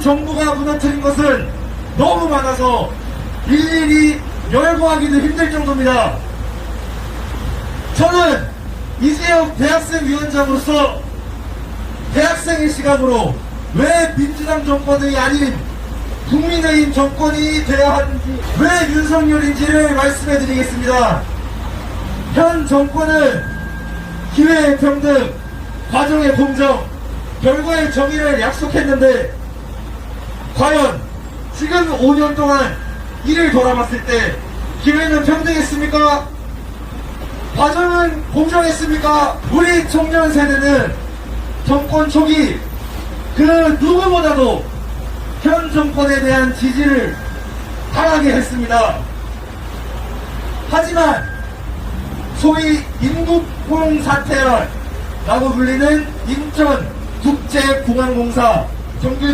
현 정부가 무너뜨린 것은 너무 많아서 일일이 열거하기도 힘들 정도입니다. 저는 이재용 대학생 위원장으로서 대학생의 시각으로 왜 민주당 정권이 아닌 국민의힘 정권이 돼야 하는지 왜 윤석열인지를 말씀해 드리겠습니다. 현 정권은 기회의 평등, 과정의 공정, 결과의 정의를 약속했는데 과연 지금 5년 동안 이를 돌아봤을 때 기회는 평등했습니까? 과정은 공정했습니까? 우리 청년 세대는 정권 초기 그 누구보다도 현 정권에 대한 지지를 강하게 했습니다. 하지만 소위 인국공 사태라고 불리는 인천 국제공항공사 정규